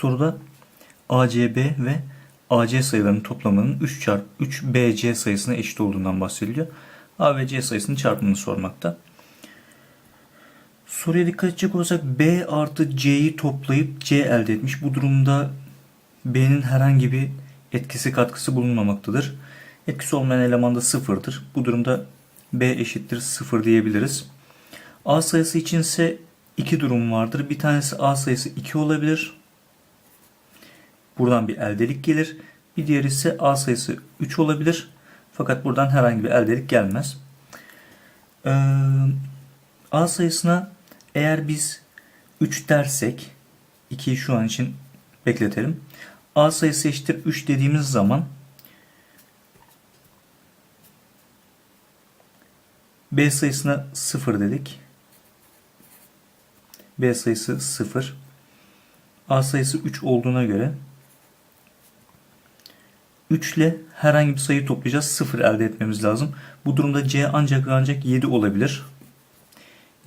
Soruda ACB ve AC sayılarının toplamının 3 çarpı 3 BC sayısına eşit olduğundan bahsediliyor. A ve C sayısının çarpımını sormakta. Soruya dikkat edecek olursak B artı C'yi toplayıp C elde etmiş. Bu durumda B'nin herhangi bir etkisi katkısı bulunmamaktadır. Etkisi olmayan eleman da sıfırdır. Bu durumda B eşittir sıfır diyebiliriz. A sayısı için ise iki durum vardır. Bir tanesi A sayısı 2 olabilir. Buradan bir eldelik gelir. Bir diğeri ise A sayısı 3 olabilir. Fakat buradan herhangi bir eldelik gelmez. Ee, A sayısına eğer biz 3 dersek 2'yi şu an için bekletelim. A sayısı eşittir 3 dediğimiz zaman B sayısına 0 dedik. B sayısı 0. A sayısı 3 olduğuna göre 3 ile herhangi bir sayı toplayacağız. 0 elde etmemiz lazım. Bu durumda C ancak ancak 7 olabilir.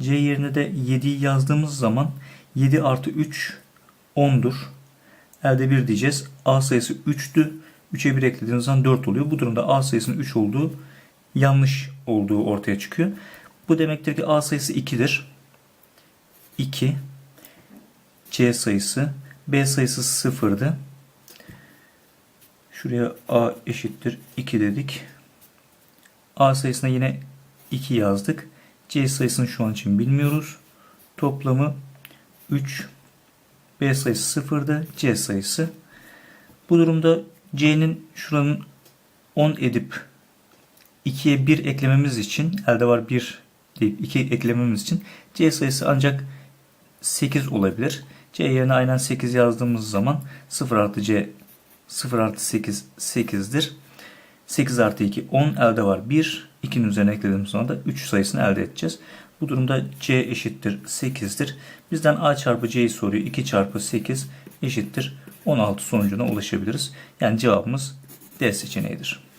C yerine de 7'yi yazdığımız zaman 7 artı 3 10'dur. Elde 1 diyeceğiz. A sayısı 3'tü. 3'e 1 eklediğiniz zaman 4 oluyor. Bu durumda A sayısının 3 olduğu yanlış olduğu ortaya çıkıyor. Bu demektir ki A sayısı 2'dir. 2 C sayısı B sayısı 0'dı. Şuraya A eşittir 2 dedik. A sayısına yine 2 yazdık. C sayısını şu an için bilmiyoruz. Toplamı 3. B sayısı 0'dı. C sayısı. Bu durumda C'nin şuranın 10 edip 2'ye 1 eklememiz için elde var 1 deyip 2 eklememiz için C sayısı ancak 8 olabilir. C yerine aynen 8 yazdığımız zaman 0 artı C 0 artı 8 8'dir. 8 artı 2 10 elde var 1. 2'nin üzerine eklediğimiz zaman da 3 sayısını elde edeceğiz. Bu durumda C eşittir 8'dir. Bizden A çarpı C'yi soruyor. 2 çarpı 8 eşittir 16 sonucuna ulaşabiliriz. Yani cevabımız D seçeneğidir.